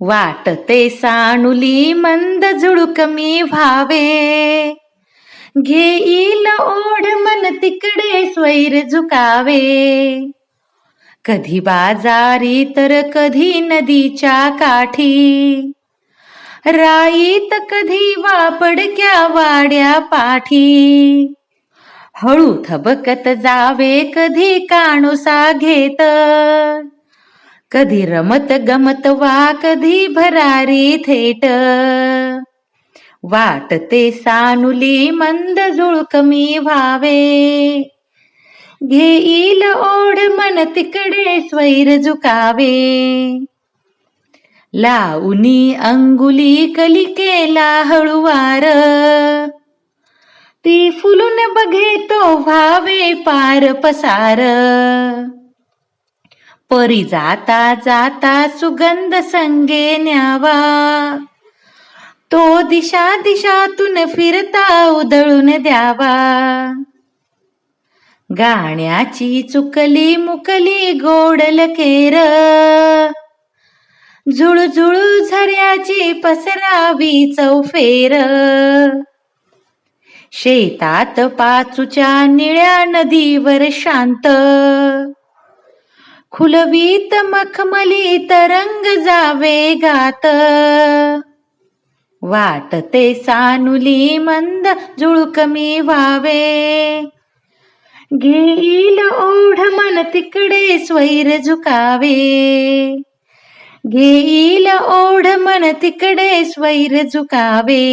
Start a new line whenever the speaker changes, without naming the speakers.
वाटते सानुली मंद झुळूक मी व्हावे. घेईल ओढ मन तिकडे स्वैर झुकावे. कधी बाजारी तर कधी नदीच्या काठी. राईत कधी वापडक्या वाड्या पाठी. हळू थबकत जावे कधी काणुसा घेत. कधी रमत गमत वा कधी भरारी थेट. वाटते सानुली मंद झुळक मी व्हावे. घेईल ओढ मन तिकडे स्वैर झुकावे. लावणी अंगुली कली केला हळुवार. ती फुलून बघे तो व्हावे पार पसार. परी जाता जाता सुगंध संगे न्यावा. तो दिशा दिशातून फिरता उधळून द्यावा. गाण्याची चुकली मुकली गोडल केर. झुळझुळू झऱ्याची पसरावी चौफेर. शेतात पाचूच्या निळ्या नदीवर शांत. खुलवीत मखमली तरंग जावे गात वाटते सानुली मंद जुळक मी व्हावे. घेईल ओढ मन तिकडे स्वैर झुकावे. घेईल ओढ मन तिकडे स्वैर झुकावे.